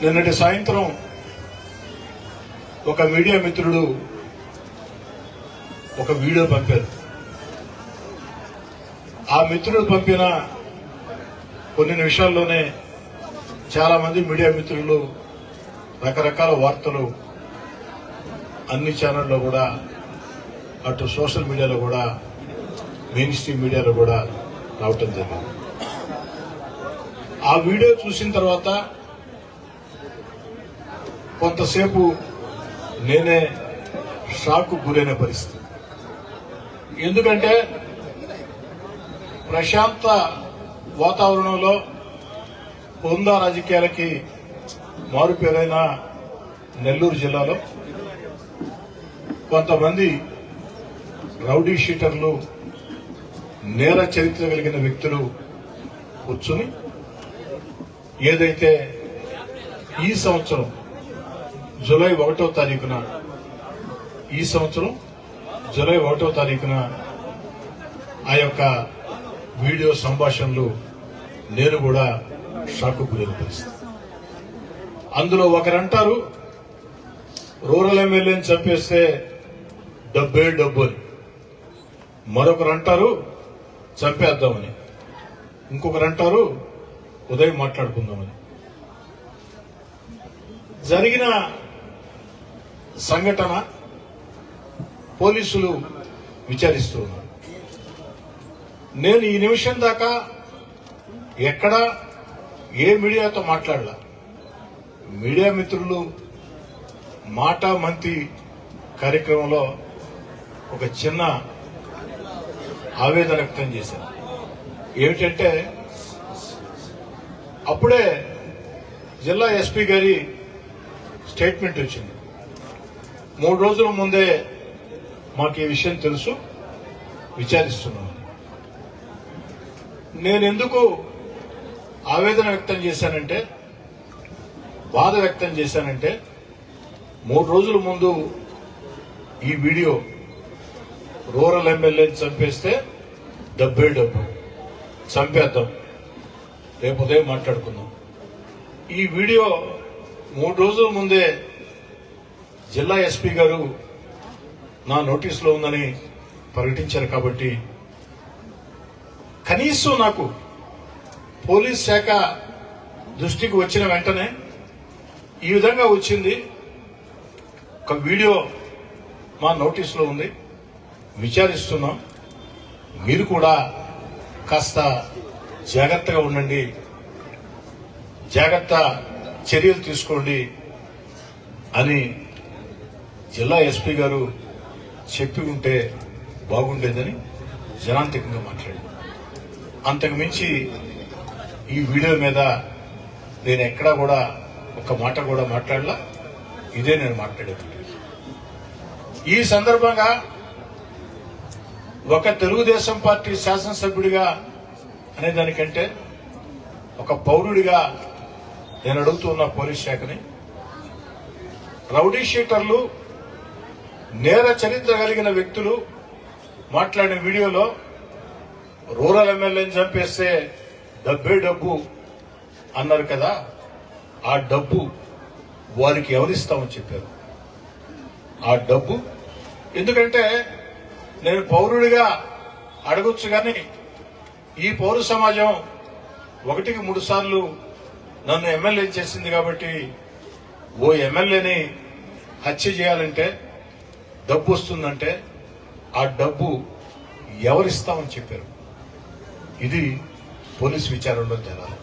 నిన్నటి సాయంత్రం ఒక మీడియా మిత్రుడు ఒక వీడియో పంపారు. ఆ మిత్రుడు పంపిన కొన్ని నిమిషాల్లోనే చాలా మంది మీడియా మిత్రులు రకరకాల వార్తలు అన్ని ఛానల్లో కూడా అటు సోషల్ మీడియాలో కూడా మెయిన్ స్ట్రీమ్ మీడియాలో కూడా రావటం జరిగింది. ఆ వీడియో చూసిన తర్వాత కొంతసేపు నేనే షాక్ గురైన పరిస్థితి. ఎందుకంటే ప్రశాంత వాతావరణంలో పొందా రాజకీయాలకి మారుపేరైన నెల్లూరు జిల్లాలో కొంతమంది రౌడీ షీటర్లు నేర చరిత్ర కలిగిన వ్యక్తులు కూర్చుని ఏదైతే ఈ సంవత్సరం జూలై ఒకటో తారీఖున ఈ సంవత్సరం జూలై ఒకటో తారీఖున ఆ యొక్క వీడియో సంభాషణలు నేను కూడా షాకు గురైన పరిస్థితి. అందులో ఒకరంటారు రూరల్ ఎమ్మెల్యేని చంపేస్తే డబ్బే డబ్బు అని. మరొకరు అంటారు చంపేద్దామని. ఇంకొకరు అంటారు ఉదయం మాట్లాడుకుందామని. జరిగిన సంఘటన పోలీసులు విచారిస్తున్నారు నేను ఈ నిమిషం దాకా ఎక్కడ ఏ మీడియాతో మాట్లాడలా. మీడియా మిత్రులు మాట మంతి కార్యక్రమంలో ఒక చిన్న ఆవేదన వ్యక్తం చేశారు. ఏమిటంటే అప్పుడే జిల్లా ఎస్పీ గారి స్టేట్మెంట్ వచ్చింది. మూడు రోజుల ముందే మాకు ఈ విషయం తెలుసు. విచారిస్తున్నాం. నేను ఎందుకు ఆవేదన వ్యక్తం చేశానంటే బాధ వ్యక్తం చేశానంటే మూడు రోజుల ముందు ఈ వీడియో రూరల్ ఎమ్మెల్యేని చంపేస్తే డబ్బే డబ్బు. చంపేద్దాం. రేపు ఉదయం మాట్లాడుకుందాం. ఈ వీడియో మూడు రోజుల ముందే జిల్లా ఎస్పీ గారు నా నోటీసులో ఉందని ప్రకటించారు కాబట్టి కనీసం నాకు పోలీస్ శాఖ దృష్టికి వచ్చిన వెంటనే ఈ విధంగా వచ్చింది. ఒక వీడియో మా నోటీసులో ఉంది. విచారిస్తున్నాం. మీరు కూడా కాస్త జాగ్రత్తగా ఉండండి. జాగ్రత్త చర్యలు తీసుకోండి అని జిల్లా ఎస్పీ గారు చెప్పి ఉంటే బాగుండేదని జనాంతికంగా మాట్లాడారు. అంతకు మించి ఈ వీడియో మీద నేను ఎక్కడా కూడా ఒక మాట కూడా మాట్లాడలా. ఇదే నేను మాట్లాడేది. ఈ సందర్భంగా ఒక తెలుగుదేశం పార్టీ శాసనసభ్యుడిగా అనే దానికంటే ఒక పౌరుడిగా నేను అడుగుతున్న పోలీస్ శాఖని రౌడీ షీటర్లు నేర చరిత్ర కలిగిన వ్యక్తులు మాట్లాడిన వీడియోలో రూరల్ ఎమ్మెల్యేని చంపేస్తే డబ్బే డబ్బు అన్నారు కదా. ఆ డబ్బు వారికి ఎవరిస్తామని చెప్పారు? ఆ డబ్బు? ఎందుకంటే నేను పౌరుడిగా అడగొచ్చు కానీ ఈ పౌర సమాజం ఒకటికి మూడు సార్లు నన్ను ఎమ్మెల్యే చేసింది కాబట్టి ఓ ఎమ్మెల్యేని హత్య చేయాలంటే డబ్బు వస్తుందంటే ఆ డబ్బు ఎవరిస్తామని చెప్పారు. ఇది పోలీస్ విచారణలో తేలాలి